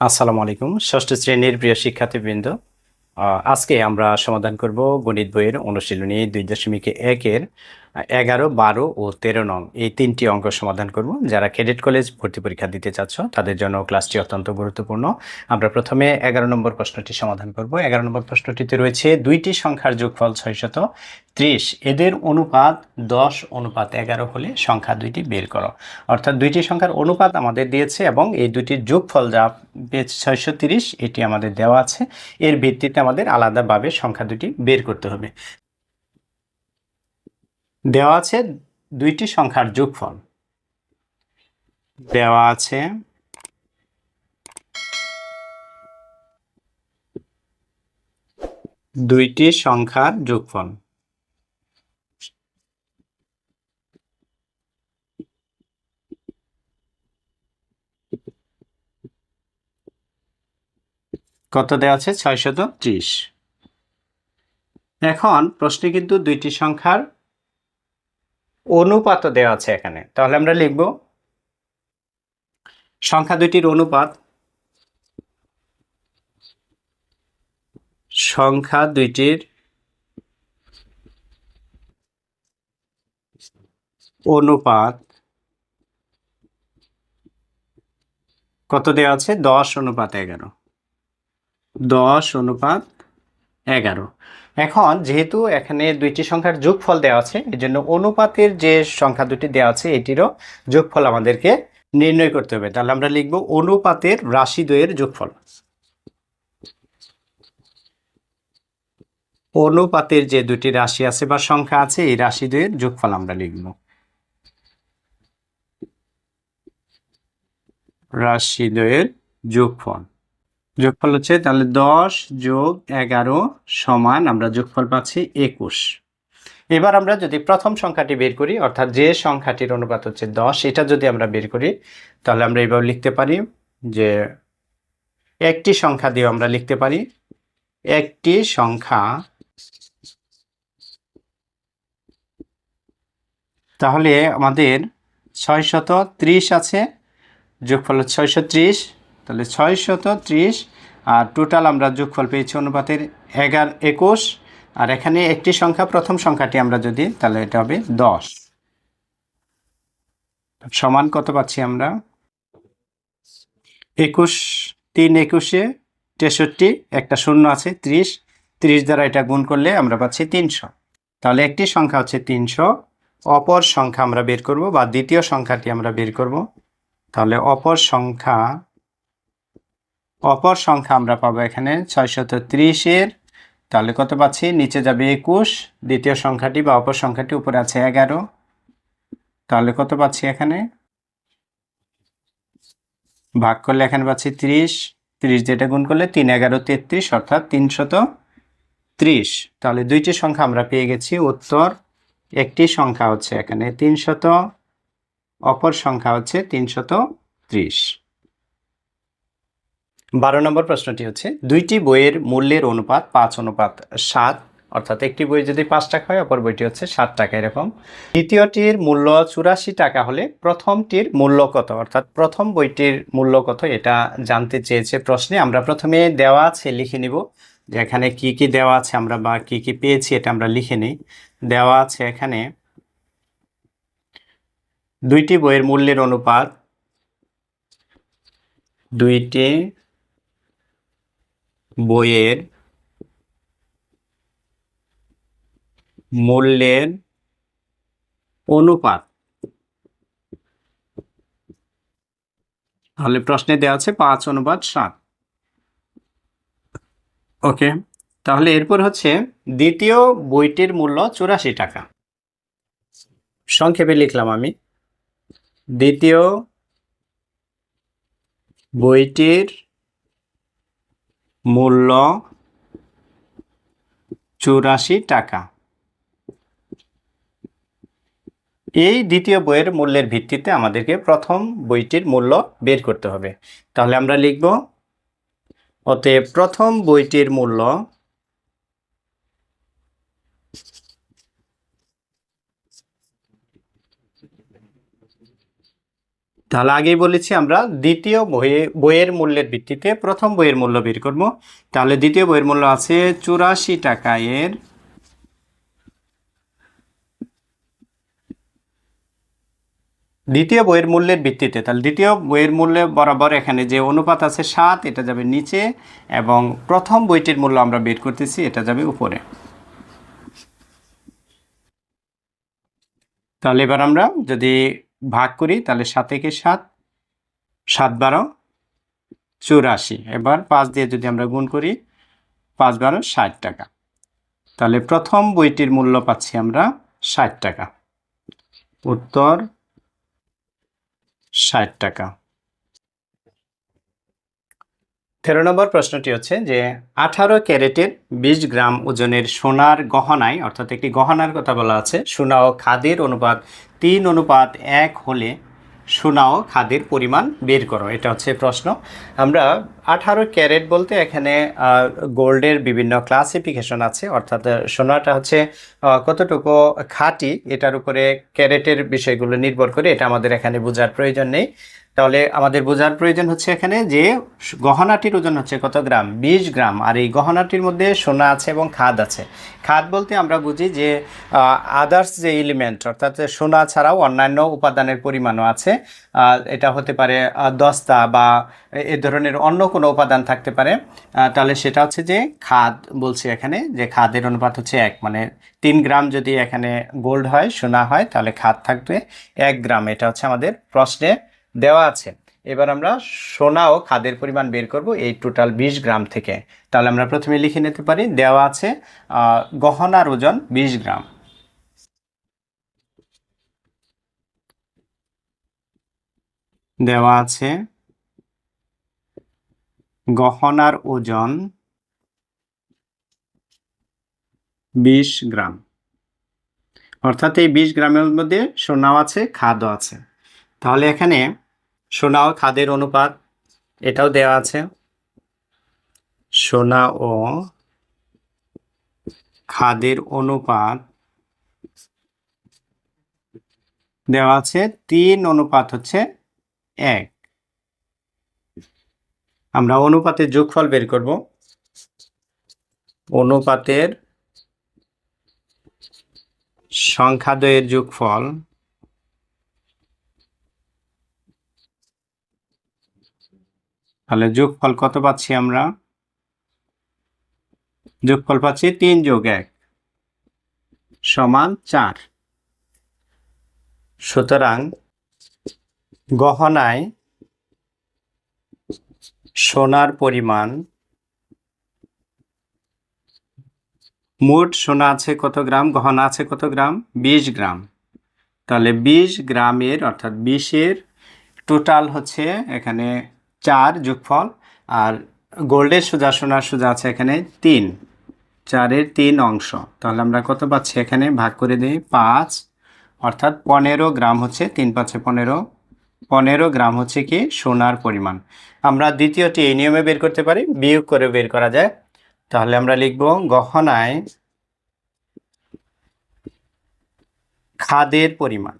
আসসালামু আলাইকুম, ষষ্ঠ শ্রেণির প্রিয় শিক্ষার্থীবৃন্দ। আজকে আমরা সমাধান করব গণিত বইয়ের অনুশীলনী দুই দশমিক একের। এগারো, বারো ও তেরো নং এই তিনটি অঙ্ক সমাধান করব। যারা ক্যাডেট কলেজ ভর্তি পরীক্ষা দিতে চাচ্ছ, তাদের জন্য ক্লাসটি অত্যন্ত গুরুত্বপূর্ণ। আমরা প্রথমে এগারো নম্বর প্রশ্নটি সমাধান করব। এগারো নম্বর প্রশ্নটিতে রয়েছে দুইটি সংখ্যার যোগফল ছয়শত ত্রিশ। এদের অনুপাত দশ, অনুপাত এগারো হলে সংখ্যা দুইটি বের করো। অর্থাৎ দুইটি সংখ্যার অনুপাত আমাদের দিয়েছে এবং এই দুইটির যোগফল যা ছয়শো তিরিশ, এটি আমাদের দেওয়া আছে। এর ভিত্তিতে আমাদের আলাদাভাবে সংখ্যা দুটি বের করতে হবে। দেওয়া আছে দুইটি সংখ্যার যোগফল। দেওয়া আছে দুইটি সংখ্যার যোগফল। কত দেওয়া আছে? ছয়শত ত্রিশ। এখন প্রশ্নে কিন্তু দুইটি সংখ্যার অনুপাত দেওয়া আছে এখানে। তাহলে আমরা লিখব সংখ্যা দুইটির অনুপাত সংখ্যা দুইটির অনুপাত কত দেওয়া আছে? দশ অনুপাত এগারো। দশ অনুপাত এগারো। এখন যেহেতু এখানে দুইটি সংখ্যার যোগফল দেওয়া আছে এই জন্য অনুপাতের যে সংখ্যা দুটি দেওয়া আছে, এটিরও যোগফল আমাদেরকে নির্ণয় করতে হবে। তাহলে আমরা লিখব অনুপাতের রাশি দ্বয়ের যোগফল। অনুপাতের যে দুটি রাশি আছে বা সংখ্যা আছে, এই রাশি দ্বয়ের যোগফল আমরা লিখব। রাশি দ্বয়ের যোগফল। যোগফল হচ্ছে, তাহলে দশ যোগ এগারো সমান আমরা যোগফল পাচ্ছি একুশ। এবার আমরা যদি প্রথম সংখ্যাটি বের করি, অর্থাৎ যে সংখ্যাটির অনুপাত হচ্ছে দশ, এটা যদি আমরা বের করি, তাহলে আমরা এইভাবে লিখতে পারি যে একটি সংখ্যা দিয়ে আমরা লিখতে পারি, একটি সংখ্যা তাহলে আমাদের ছয়শত ত্রিশ আছে, যোগফল ছয়শো ত্রিশ তাহলে ছয়শত ত্রিশ, আর টোটাল আমরা যোগফল পেয়েছি অনুপাতের এগারো একুশ, আর এখানে একটি সংখ্যা, প্রথম সংখ্যাটি আমরা যদি, তাহলে এটা হবে দশ। সমান কত পাচ্ছি আমরা? একুশ, তিন একুশে তেষট্টি, একটা শূন্য আছে, ত্রিশ। ত্রিশ দ্বারা এটা গুণ করলে আমরা পাচ্ছি তিনশো। তাহলে একটি সংখ্যা হচ্ছে তিনশো, অপর সংখ্যা আমরা বের করব, বা দ্বিতীয় সংখ্যাটি আমরা বের করব। তাহলে অপর সংখ্যা অপর সংখ্যা আমরা পাবো এখানে ছয়শত ত্রিশের তাহলে কত পাচ্ছি? নিচে যাবে একুশ। দ্বিতীয় সংখ্যাটি বা অপর সংখ্যাটি উপরে আছে এগারো। তাহলে কত পাচ্ছি এখানে? ভাগ করলে এখানে পাচ্ছি ত্রিশ। ত্রিশ যেটা গুণ করলে তিন এগারো তেত্রিশ, অর্থাৎ তিনশত ত্রিশ। তাহলে দুইটি সংখ্যা আমরা পেয়ে গেছি। উত্তর একটি সংখ্যা হচ্ছে এখানে তিনশত, অপর সংখ্যা হচ্ছে তিনশত ত্রিশ। বারো নম্বর প্রশ্নটি হচ্ছে, দুইটি বইয়ের মূল্যের অনুপাত পাঁচ অনুপাত সাত, অর্থাৎ একটি বই যদি পাঁচ টাকা হয়, অপর বইটি হচ্ছে সাত টাকা, এরকম। দ্বিতীয়টির মূল্য চুরাশি টাকা হলে প্রথমটির মূল্য কত? অর্থাৎ প্রথম বইটির মূল্য কত? এটা জানতে চেয়েছে প্রশ্নে। আমরা প্রথমে দেওয়া আছে, লিখে নিব। যে এখানে কি কি দেওয়া আছে আমরা বা কি কি পেয়েছি এটা আমরা লিখে নিই। দেওয়া আছে এখানে, দুইটি বইয়ের মূল্যের অনুপাত, দুইটি বইয়ের মূল্যের অনুপাত। তাহলে প্রশ্নে দেওয়া আছে পাঁচ অনুপাত সাত। ওকে, তাহলে এরপর হচ্ছে দ্বিতীয় বইটির মূল্য চুরাশি টাকা। সংক্ষেপে লিখলাম আমি। দ্বিতীয় বইটির মূল্য চুরাশি টাকা। এই দ্বিতীয় বইয়ের মূল্যের ভিত্তিতে আমাদেরকে প্রথম বইটির মূল্য বের করতে হবে। তাহলে আমরা লিখব, অতএব প্রথম বইটির মূল্য তাহলে আগেই বলেছি আমরা দ্বিতীয় বইয়ে, বইয়ের মূল্যের ভিত্তিতে প্রথম বইয়ের মূল্য বের করব। তাহলে দ্বিতীয় বইয়ের মূল্য আছে চুরাশি টাকা এর দ্বিতীয় বইয়ের মূল্যের ভিত্তিতে, তাহলে দ্বিতীয় বইয়ের মূল্যে বরাবর এখানে যে অনুপাত আছে সাত, এটা যাবে নিচে এবং প্রথম বইটির মূল্য আমরা বের করতেছি, এটা যাবে উপরে। তাহলে এবার আমরা যদি ভাগ করি, তাহলে সাত থেকে সাত সাত বারো, চুরাশি। এবার পাঁচ দিয়ে যদি আমরা গুণ করি, পাঁচ বারো, ষাট টাকা। তাহলে প্রথম বইটির মূল্য পাচ্ছি আমরা ষাট টাকা। উত্তর, ষাট টাকা। তেরো নম্বর প্রশ্নটি হচ্ছে যে, আঠারো ক্যারেটের বিশ গ্রাম ওজনের সোনার গহনায়, অর্থাৎ একটি গহনার কথা বলা আছে, সোনা ও খাদের অনুপাত তিন অনুপাত এক হলে সোনা ও খাদের পরিমাণ বের করো। এটা হচ্ছে প্রশ্ন। আমরা আঠারো ক্যারেট বলতে এখানে গোল্ডের বিভিন্ন ক্লাসিফিকেশন আছে, অর্থাৎ সোনাটা হচ্ছে কতটুকু খাঁটি, এটার উপরে ক্যারেটের বিষয়গুলো নির্ভর করে, এটা আমাদের এখানে বোঝার প্রয়োজন নেই। তাহলে আমাদের বোঝার প্রয়োজন হচ্ছে এখানে যে গহনাটির ওজন হচ্ছে কত গ্রাম? বিশ গ্রাম। আর এই গহনাটির মধ্যে সোনা আছে এবং খাদ আছে। খাদ বলতে আমরা বুঝি যে আদার্স যে এলিমেন্ট অর্থাৎ সোনা ছাড়াও অন্যান্য উপাদানের পরিমাণও আছে। এটা হতে পারে দস্তা বা এ ধরনের অন্য কোনো উপাদান থাকতে পারে। তাহলে সেটা হচ্ছে যে খাদ বলছি এখানে, যে খাদের অনুপাত হচ্ছে এক। মানে তিন গ্রাম যদি এখানে গোল্ড হয়, সোনা হয়, তাহলে খাদ থাকবে এক গ্রাম। এটা হচ্ছে আমাদের প্রশ্নে দেওয়া আছে। এবার আমরা সোনা ও খাদের পরিমাণ বের করব এই টোটাল বিশ গ্রাম থেকে। তাহলে আমরা প্রথমে লিখে নিতে পারি, দেওয়া আছে গহনার ওজন বিশ গ্রাম। দেওয়া আছে, গহনার ওজন বিশ গ্রাম। অর্থাৎ এই বিশ গ্রামের মধ্যে সোনাও আছে, খাদও আছে। তাহলে এখানে সোনা ও খাদের অনুপাত, এটাও দেওয়া আছে। সোনা ও খাদের অনুপাত দেওয়া আছে, তিন অনুপাত হচ্ছে এক। আমরা অনুপাতের যোগফল বের করব। অনুপাতের সংখ্যাদ্বয়ের যোগফল তাহলে যোগফল কত পাচ্ছি আমরা? যোগফল পাচ্ছি তিন যোগ এক সমান চার। সুতরাং গহনায় সোনার পরিমাণ মোট সোনা আছে কত গ্রাম? গহনা আছে কত গ্রাম? বিশ গ্রাম। তাহলে বিশ গ্রামের অর্থাৎ বিশের টোটাল হচ্ছে এখানে চার যোগফল, আর গোল্ডের সোজা, সোনার সোজা আছে এখানে তিন। চারের তিন অংশ। তাহলে আমরা কত পাচ্ছি এখানে? ভাগ করে দিই, পাঁচ। অর্থাৎ পনেরো গ্রাম হচ্ছে তিন পাঁচে পনেরো। পনেরো গ্রাম হচ্ছে কি? সোনার পরিমাণ। আমরা দ্বিতীয়টি এই নিয়মে বের করতে পারি, বিয়োগ করে বের করা যায়। তাহলে আমরা লিখব গহনায় খাদের পরিমাণ।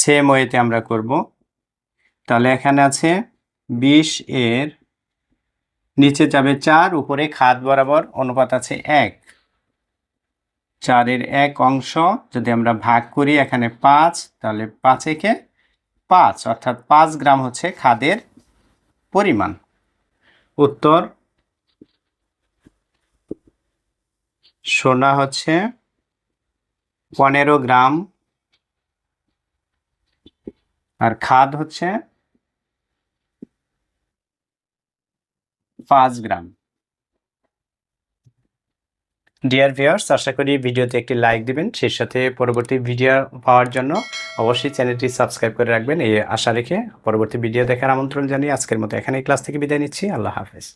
সেম ওয়েতে আমরা করব। তাহলে এখানে আছে বিশ এর নিচে যাবে চার, উপরে খাদ বরাবর অনুপাত আছে এক। চারের এক অংশ যদি আমরা ভাগ করি এখানে পাঁচ, তাহলে পাঁচ একে পাঁচ, অর্থাৎ পাঁচ গ্রাম হচ্ছে খাদের পরিমাণ। উত্তর, সোনা হচ্ছে পনেরো গ্রাম আর খাদ হচ্ছে পাঁচ গ্রাম। ডিয়ার ভিউয়ার্স আশা করি ভিডিওতে একটি লাইক দিবেন। সেই সাথে পরবর্তী ভিডিও পাওয়ার জন্য অবশ্যই চ্যানেলটি সাবস্ক্রাইব করে রাখবেন। এই আশা রেখে পরবর্তী ভিডিও দেখার আমন্ত্রণ জানিয়ে আজকের মতো এখানে ক্লাস থেকে বিদায় নিচ্ছি। আল্লাহ হাফেজ।